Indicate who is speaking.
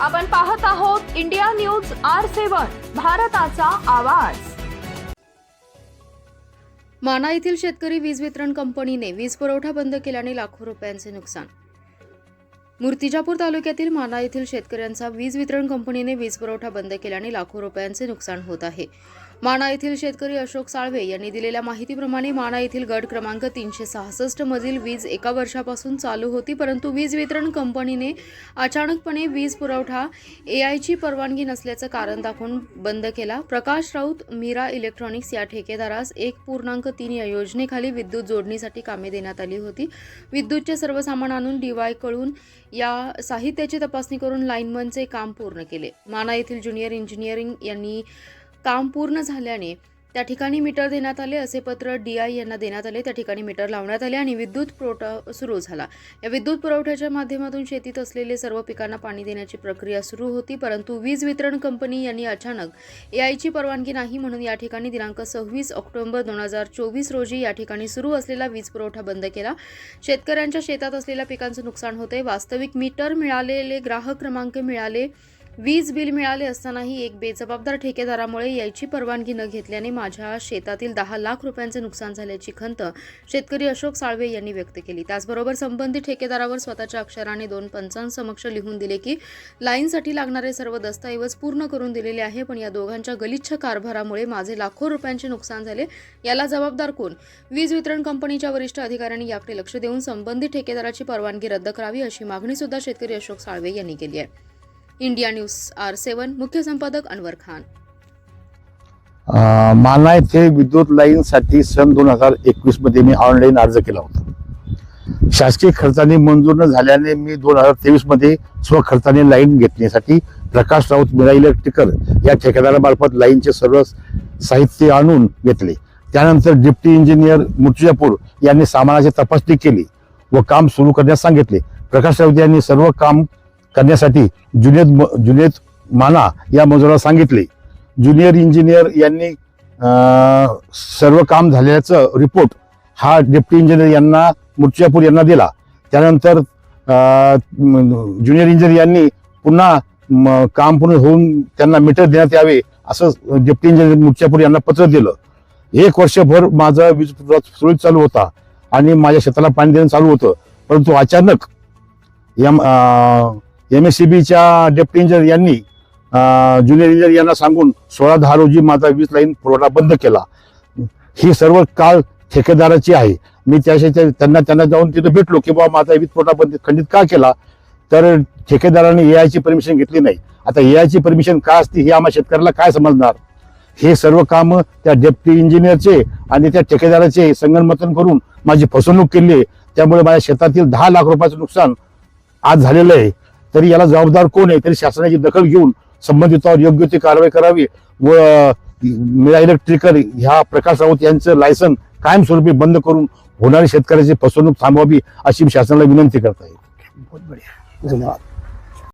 Speaker 1: आपण पाहत आहोत इंडिया न्यूज आर सेवन भारताचा आवाज.
Speaker 2: माना येथील शेतकरी वीज वितरण कंपनीने वीज पुरवठा बंद केल्याने लाखो रुपयांचे नुकसान. मूर्तिजापूर तालुक्यातील माना येथील शेतकऱ्यांचा वीज वितरण कंपनीने वीज पुरवठा बंद केल्याने लाखो रुपयांचे नुकसान होत आहे. माना येथील शेतकरी अशोक साळवे यांनी दिलेल्या माहितीप्रमाणे माना येथील गट क्रमांक तीनशे सहासष्ट मधील वीज एका वर्षापासून चालू होती परंतु वीज वितरण कंपनीने अचानकपणे वीज पुरवठा एआयची परवानगी नसल्याचं कारण दाखवून बंद केला. प्रकाश राऊत मीरा इलेक्ट्रॉनिक्स या ठेकेदारास एक पूर्णांक तीन या योजनेखाली विद्युत जोडणीसाठी कामे देण्यात आली होती. विद्युतचे सर्व सामान आणून डीवायकडून या साहित्याची तपासणी करून लाईनमनचे काम पूर्ण केले. माना येथील ज्युनियर इंजिनिअरिंग यांनी काम पूर्ण झाल्याने त्या ठिकाणी मीटर देण्यात आले असे पत्र डी आय यांना देण्यात आले. त्या ठिकाणी मीटर लावण्यात आले आणि विद्युत पुरवठा सुरू झाला. या विद्युत पुरवठ्याच्या माध्यमातून शेतीत असलेले सर्व पिकांना पाणी देण्याची प्रक्रिया सुरू होती परंतु वीज वितरण कंपनी यांनी अचानक एआयची परवानगी नाही म्हणून या ठिकाणी दिनांक सव्वीस ऑक्टोबर दोन हजार चोवीस रोजी या ठिकाणी सुरू असलेला वीज पुरवठा बंद केला. शेतकऱ्यांच्या शेतात असलेल्या पिकांचं नुकसान होते. वास्तविक मीटर मिळालेले ग्राहक क्रमांक मिळाले वीज बिल मिळाले असतानाही एक बेजबाबदार ठेकेदारामुळे याची परवानगी न घेतल्याने माझ्या शेतातील दहा लाख रुपयांचे नुकसान झाल्याची खंत शेतकरी अशोक साळवे यांनी व्यक्त केली. त्याचबरोबर संबंधित ठेकेदारावर स्वतःच्या अक्षराने दोन पंचांसमक्ष लिहून दिले की लाईनसाठी लागणारे सर्व दस्तऐवज पूर्ण करून दिलेले आहे पण या दोघांच्या गलिच्छ कारभारामुळे माझे लाखो रुपयांचे नुकसान झाले. याला जबाबदार कोण? वीज वितरण कंपनीच्या वरिष्ठ अधिकाऱ्यांनी याकडे लक्ष देऊन संबंधित ठेकेदाराची परवानगी रद्द करावी अशी मागणी सुद्धा शेतकरी अशोक साळवे यांनी केली आहे. इंडिया न्यूज आर सेवन मुख्य संपादक अनवर खान.
Speaker 3: माना येथे विद्युत लाईनसाठी सन दोन हजार एकवीसमध्ये मी ऑनलाईन अर्ज केला होता. शासकीय खर्चाने मंजूर न झाल्याने मी दोन हजार तेवीसमध्ये स्वखर्चाने लाईन घेतण्यासाठी प्रकाश राऊत मिरा इलेक्ट्रिकल या ठेकेदारामार्फत लाईनचे सर्व साहित्य आणून घेतले. त्यानंतर डिप्टी इंजिनियर मुर्तुजापूर यांनी सामानाची तपासणी केली व काम सुरू करण्यास सांगितले. प्रकाश राऊत यांनी सर्व काम करण्यासाठी जुनेद म- जुनेद माना या मजुराला सांगितले. ज्युनियर इंजिनियर यांनी सर्व काम झाल्याचं रिपोर्ट हा डेप्टी इंजिनियर यांना मुर्चियापूर यांना दिला. त्यानंतर ज्युनियर इंजिनियर यांनी पुन्हा काम पूर्ण होऊन त्यांना मीटर देण्यात यावे असं डेप्टी इंजिनियर मुर्चियापूर यांना पत्र दिलं. एक वर्षभर माझा वीज पुरवठा सुरळीत चालू होता आणि माझ्या शेताला पाणी देणं चालू होतं. परंतु अचानक या एम एस सी बीच्या डेप्टी इंजिनियर यांनी ज्युनियर इंजिनियर यांना सांगून सोळा दहा रोजी माझा वीज लाईन पुरवठा बंद केला. ही सर्व काळ ठेकेदाराची आहे. मी त्याशी त्यांना त्यांना जाऊन तिथे भेटलो की बाबा माझा वीज पुरवठा बंद खंडित का केला? तर ठेकेदाराने ए आयची परमिशन घेतली नाही. आता ए आयची परमिशन काय असते हे आम्हा शेतकऱ्याला काय समजणार? हे सर्व काम त्या डेप्टी इंजिनियरचे आणि त्या ठेकेदाराचे संगणमतन करून माझी फसवणूक केली आहे. त्यामुळे माझ्या शेतातील दहा लाख रुपयाचं नुकसान आज झालेलं आहे. तरी याला जबाबदार कोण आहे? तरी शासनाची दखल घेऊन संबंधितावर योग्य ती कारवाई करावी. व मीरा इलेक्ट्रिकल ह्या प्रकाश राऊत यांचं लायसन कायमस्वरूपी बंद करून होणारी शेतकऱ्याची फसवणूक थांबवावी अशी शासनाला विनंती करता येईल.
Speaker 4: बहुत बढ़िया. धन्यवाद.